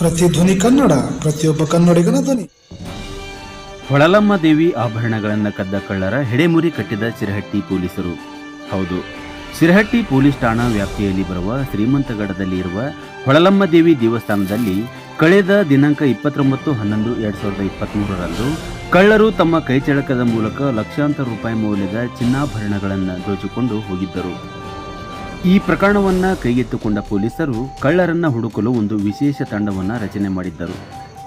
ಪ್ರತಿಧ್ವನಿ ಕನ್ನಡ, ಪ್ರತಿಯೊಬ್ಬ ಕನ್ನಡಿಗನ ಧ್ವನಿ. ಹೊಳಲಮ್ಮ ದೇವಿ ಆಭರಣಗಳನ್ನು ಕದ್ದ ಕಳ್ಳರ ಹೆಡೆಮುರಿ ಕಟ್ಟಿದ ಸಿರಹಟ್ಟಿ ಪೊಲೀಸರು. ಹೌದು, ಸಿರಹಟ್ಟಿ ಪೊಲೀಸ್ ಠಾಣಾ ವ್ಯಾಪ್ತಿಯಲ್ಲಿ ಬರುವ ಶ್ರೀಮಂತಗಡದಲ್ಲಿ ಇರುವ ಹೊಳಲಮ್ಮ ದೇವಿ ದೇವಸ್ಥಾನದಲ್ಲಿ ಕಳೆದ ದಿನಾಂಕ ಇಪ್ಪತ್ತೊಂಬತ್ತು ಹನ್ನೊಂದು ಎರಡು ಸಾವಿರದ ಇಪ್ಪತ್ತ್ಮೂರರಂದು ಕಳ್ಳರು ತಮ್ಮ ಕೈಚಳಕದ ಮೂಲಕ ಲಕ್ಷಾಂತರ ರೂಪಾಯಿ ಮೌಲ್ಯದ ಚಿನ್ನಾಭರಣಗಳನ್ನು ದೋಚಿಕೊಂಡು ಹೋಗಿದ್ದರು. ಈ ಪ್ರಕರಣವನ್ನ ಕೈಗೆತ್ತಿಕೊಂಡ ಪೊಲೀಸರು ಕಳ್ಳರನ್ನ ಹುಡುಕಲು ಒಂದು ವಿಶೇಷ ತಂಡವನ್ನ ರಚನೆ ಮಾಡಿದ್ದರು.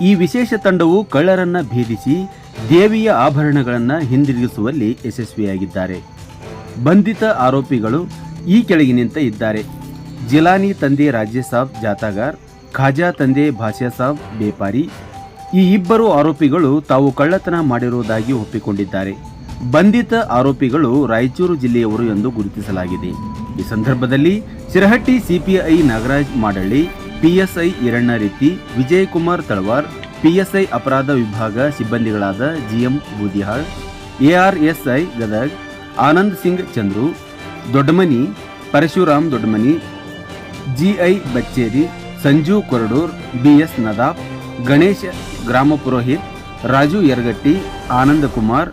ಈ ವಿಶೇಷ ತಂಡವು ಕಳ್ಳರನ್ನ ಭೇದಿಸಿ ದೇವಿಯ ಆಭರಣಗಳನ್ನು ಹಿಂದಿರುಗಿಸುವಲ್ಲಿ ಯಶಸ್ವಿಯಾಗಿದ್ದಾರೆ. ಬಂಧಿತ ಆರೋಪಿಗಳು ಈ ಕೆಳಗಿನಿಂದ ಇದ್ದಾರೆ. ಜಿಲಾನಿ ತಂದೆ ರಾಜ್ಯಸಾಬ್ ಸಾಬ್ ಜಾತಾಗಾರ್, ಖಾಜಾ ತಂದೆ ಭಾಷಾ ಸಾಬ್ ಬೇಪಾರಿ, ಈ ಇಬ್ಬರು ಆರೋಪಿಗಳು ತಾವು ಕಳ್ಳತನ ಮಾಡಿರುವುದಾಗಿ ಒಪ್ಪಿಕೊಂಡಿದ್ದಾರೆ. ಬಂಧಿತ ಆರೋಪಿಗಳು ರಾಯಚೂರು ಜಿಲ್ಲೆಯವರು ಎಂದು ಗುರುತಿಸಲಾಗಿದೆ. ಈ ಸಂದರ್ಭದಲ್ಲಿ ಶಿರಹಟ್ಟಿ ಸಿಪಿಐ ನಾಗರಾಜ್ ಮಾಡಳ್ಳಿ, ಪಿಎಸ್ಐ ಈರಣ್ಣ ರೀತಿ ವಿಜಯ್ ಕುಮಾರ್ ತಳವಾರ್, ಪಿಎಸ್ಐ ಅಪರಾಧ ವಿಭಾಗ ಸಿಬ್ಬಂದಿಗಳಾದ GM Boodihal, ARSI Gadag, Anand Singh Chandru, Doddamani, Parashuram Doddamani, GI Bachcheri, Sanju Koradur, BS Nadaf Ganesh ಗ್ರಾಮ ಪುರೋಹಿತ್, ರಾಜು ಯರಗಟ್ಟಿ, ಆನಂದ ಕುಮಾರ್,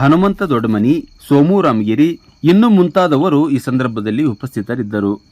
ಹನುಮಂತ ದೊಡ್ಡಮನಿ, ಸೋಮು ರಾಮಗಿರಿ ಇನ್ನು ಮುಂತಾದವರು ಈ ಸಂದರ್ಭದಲ್ಲಿ ಉಪಸ್ಥಿತರಿದ್ದರು.